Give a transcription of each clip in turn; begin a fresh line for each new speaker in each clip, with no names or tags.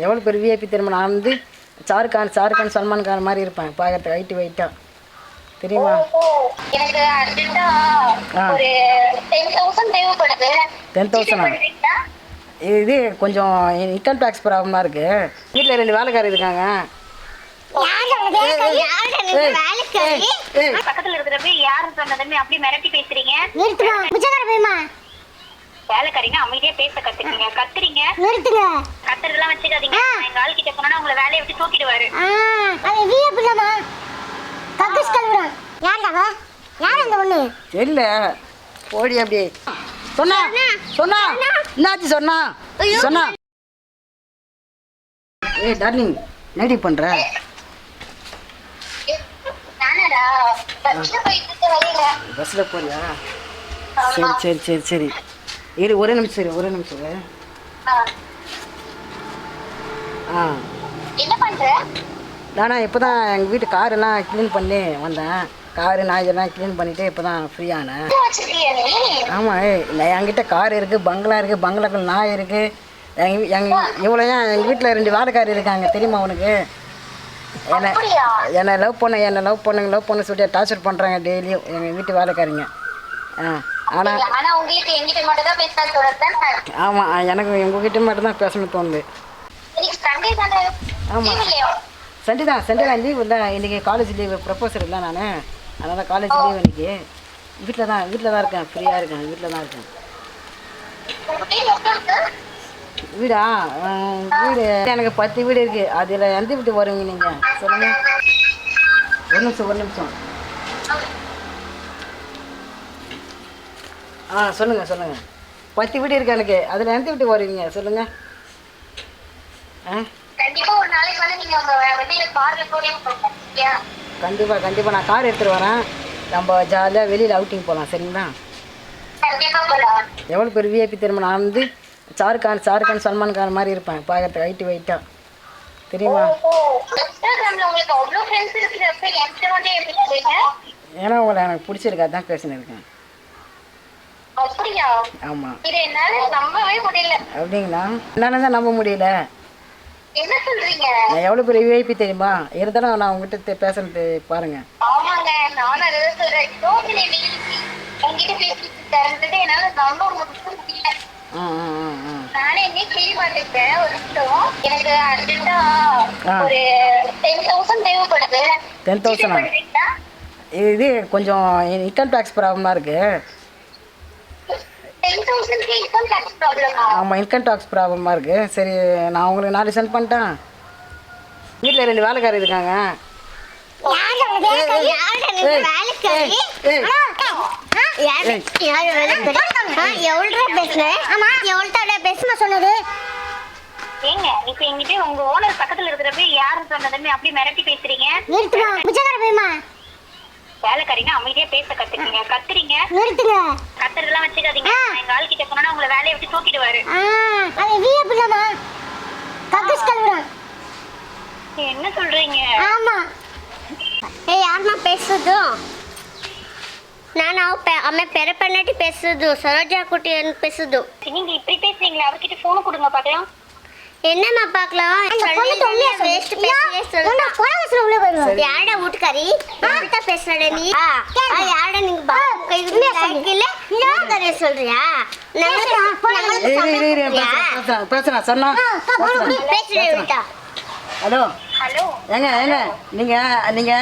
எவ்வளோ பெரிய விஐபி தெரியுமா? நான் வந்து ஷாருக்கான் ஷாருக்கான் சல்மான் கான் மாதிரி இருப்பேன். பார்க்கறதுக்கு ஹைட்டு வெயிட்டாக தெரியுமா?
எனக்கு அர்ஜென்ட்டா
ஆ.
ஒரு டென் தௌசண்ட் தேவைப்படுது.
டென் தௌசண்டா
பண்றீங்களா?
இது கொஞ்சம் இன்கம் டேக்ஸ் ப்ராப்ளமாக இருக்குது வீட்டில் ரெண்டு வேலைக்காரர் இருக்காங்க.
பக்கத்துல இருக்கிறப்ப யாரு சொன்னதுமே அப்படி மிரட்டி பேசுறீங்க? வேலைக்காரிங்க அமைதியா பேச கத்துக்கீங்க. கத்துறீங்க?
நிறுத்துங்க.
கத்துறதெல்லாம் வச்சுக்காதீங்க. எங்க ஆள் கிட்ட போனா உங்களை வேலையை விட்டு தூக்கிடுவாரு.
ஆ அவன் வீய பிள்ளைமா கக்கூஸ் கழுவுறான். யாருடாவா யார் அந்த பொண்ணு?
தெரியல. போடி அப்படி. சொன்னா. சொன்னா. என்னாச்சு சொன்னா? சொன்னா. ஏய் டார்லிங் என்னடி பண்ற?
பஸ்ல
போறியா? சரி சரி சரி சரி. இரு ஒரே நிமிஷம் இரு ஒரே நிமிஷம் இரு.
ஆ. என்ன பண்ற?
நானா இப்போ தான் எங்கள் வீட்டு காரெல்லாம் க்ளீன் பண்ணி வந்தேன். காரு நான் இதெல்லாம் க்ளீன் பண்ணிவிட்டு இப்போ தான் ஃப்ரீ ஆனேன்.
இது வச்சிருக்கியா நீ?
ஆமாம் இல்லை என்கிட்ட கார் இருக்குது பங்களா இருக்குது பங்களாக்குள்ள நாய் இருக்குது எங்கள் எங்கள் இவ்வளோ ஏன் எங்கள் வீட்டில் ரெண்டு வேலைக்காரி இருக்காங்க தெரியுமா உனக்கு? என்னை என்னை லவ் பண்ண என்னை லவ் பண்ணுங்க லவ் பண்ண சொல்லி டார்ச்சர் பண்ணுறாங்க டெய்லியும் எங்கள் வீட்டு வேலைக்காரிங்க ஆ. ஆனால்
ஆனா உங்களுக்கு எங்கிட்ட மட்டும் தான்? தொடர்ந்து
ஆமாம் எனக்கு உங்ககிட்ட மட்டும் தான் பேசணும்னு தோணுது.
சண்டே தானே?
ஆமா. சண்டே தான் சண்டே தான் லீவ் இல்லை. இன்றைக்கி காலேஜ் லீவு ப்ரொஃபஸர் இல்லை நான். அதனால் காலேஜ் லீவ் இன்னைக்கு. வீட்டில் தான் வீட்டில் தான் இருக்கேன். ஃப்ரீயாக இருக்கேன் வீட்டில் தான் இருக்கேன்.
வீடு
வீடு? எனக்கு பத்து வீடு இருக்குது அதில் எந்த வீட்டு வருவீங்க நீங்கள் சொல்லுங்கள் ஒரு நிமிஷம் ஒரு நிமிஷம். ஆ சொல்லுங்கள் சொல்லுங்கள் பத்து வீடு இருக்கு எனக்கு? அதில் எந்த வீட்டு வருவீங்க சொல்லுங்கள் ஆ?
கண்டிப்பா ஒரு நாளைக்கு வந்து நீங்க உங்க வெளியில கார்ல போறீங்க
கண்டிப்பாக கண்டிப்பாக நான் கார் எடுத்துகிட்டு வரேன். நம்ம ஜாலியாக வெளியில் அவுட்டிங் போகலாம் சரிங்களா? எவ்வளோ பெரிய விஐபி தெரியுமா? நான் வந்து ஷாருக்கான் ஷாருக்கான் சல்மான் கான் மாதிரி இருப்பேன். பார்க்கறதுக்கு ஹைட்டு வெயிட்டாக தெரியுமா? ஏன்னா உங்களை எனக்கு பிடிச்சிருக்கு. அதான் பேசினு
இது என்னால நம்பவே முடியல.
அப்படிங்களா? என்னால் தான் நம்ப முடியல.
என்ன சொல்றீங்க?
நான் எவ்வளோ பெரிய விஐபி தெரியுமா? இருந்தாலும் நான் உங்ககிட்ட பேசுறது பாருங்கள்
ஆமாங்க நானும் அதை சொல்றேன். யோசனை உங்ககிட்ட பேசிட்டு தரது என்னால நம்ப முடியல.
ஆ ஆ ஆ ஆ.
நானே என்ன கேள்வி பார்த்துருக்கேன் ஒரு நிமிஷம். எனக்கு அர்ஜென்ட்டா
ஆ.
ஒரு டென் தௌசண்ட் தேவைப்படுது.
10,000 ஆ?
பண்றீங்களா?
இது கொஞ்சம் இன்கம் டேக்ஸ் ப்ராப்ளமாக இருக்குது ஆமாம் இன்கம் டேக்ஸ் ப்ராப்ளமாக இருக்குது சரி நான் உங்களுக்கு நாளைக்கு சென்ட் பண்ணிட்டேன். வீட்டில் ரெண்டு வேலைக்காரர் இருக்காங்க.
சொன்னது
ஏங்க இப்ப என்கிட்ட உங்க ஓனர் பக்கத்துல இருக்கிறப்ப யாரு சொன்னதுமே அப்படி மிரட்டி பேசுறீங்க?
நிறுத்துமா போயுமா.
வேலைக்காரிங்க அமைதியா பேச கத்துக்கீங்க. கத்துறீங்க
நிறுத்துங்க
கத்துறதெல்லாம் வச்சுக்காதீங்க நான் எங்க ஆள் கிட்ட போனா உங்களை வேலையை விட்டு தூக்கிடுவாரு
ஆ அவன் வீய பிள்ளைமா கக்கூஸ் கழுவுறான்
என்ன சொல்றீங்க
ஆமா ஏய் யாரும்மா பேசுது ನಾನು ಅಮ್ಮ ಪೆರೆ ಪನ್ನಟಿ ಪೆಸುದು ಸರೋಜಾ ಕುಟಿ ಅಂತ ಪೆಸುದು
நீங்க இப்படி பேசுறீங்களா அவர்கிட்ட போன் கொடுங்க பாக்கலாம்
என்னம்மா பார்க்கலாம்? வேஸ்ட் பேசி யாரடா வீட்டுக்காரி? யார்கிட்ட பேசுறட நீ? ஆ, ஆ, யாரடா நீங்க பா- சொல்றியா
பேசுறேன், சொன்னா
விட்டா
ஹலோ. ஏங்க ஏங்க நீங்க நீங்க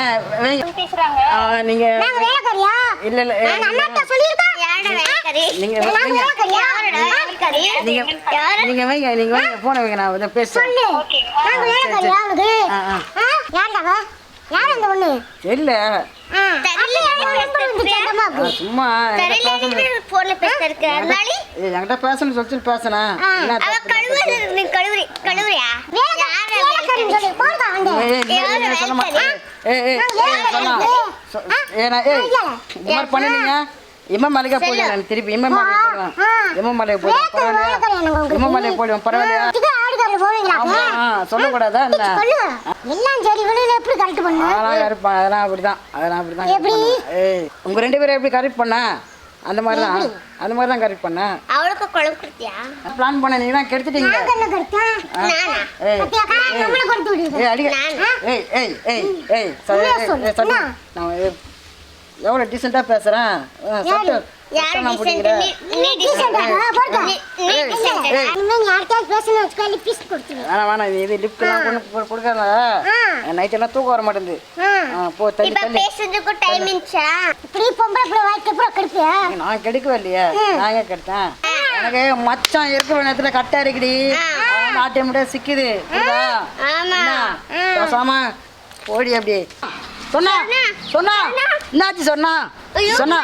நீங்க இல்ல இல்ல நீங்க நீங்க வைங்க. நீங்க வைங்க போன வைங்க நான் இதை பேசுறேன்.
நான்
சும்மா என்கிட்ட பேசணும் சொல்லிட்டு பேசுனேன்
கழுவுறியா?
ஏய், சொல்ல ஏய், போயிடுவேன் திருப்பி இமமலை போயிடுவேன் இமமலை போயிடுவேன் பரவாயில்லையா இமமலை போயிடுவேன் பரவாயில்லையா சொல்லக்கூடாதா என்ன
எல்லாம் சரி வெளியில எப்படி கரெக்ட் பண்ணு
அதெல்லாம் கரெக்ட் அதெல்லாம் அப்படிதான் அதெல்லாம் அப்படிதான் ஏய் உங்க ரெண்டு பேரும் எப்படி கரெக்ட் பண்ண அந்த மாதிரி தான். அந்த மாதிரி தான் கரெக்ட் பண்ணேன்.
அவளுக்கு குழம்பு கொடுத்தியா?
பிளான் பண்ண நீங்க தான் கெடுத்துட்டீங்க
நானா?
ஏய் ஏய். அடிக்க.
நானா?
ஏய் ஏய் ஏய் ஏய் சரி ஏய், ஏய், சரி நான் ஏய், எவ்வளோ டீசெண்டாக பேசுகிறேன் சட்டு
யாரு?
சட்டை நான்
decent?
பிடிக்கிறேன்
நீ- நீ decent ஆ? நீ- நீ
ஏய்,
decent ஆ?
ஏய். வேணாம் வேணாம் இது இது லிஃப்ட்லாம் கொண்டு கொடுக்காத. நைட் எல்லாம் தூக்கம் வர மாட்டேங்குது. போ தள்ளி தள்ளி. நான் கெடுக்கவே இல்லையே. நான் ஏன் கெடுத்தேன்? எனக்கு மச்சான் இருக்கிற நேரத்தில் கட்டா இருக்குடி முடியாது சிக்குது? பேசாம ஓடி அப்படி சொன்னா சொன்னா. என்னாச்சு சொன்னா? சொன்னா.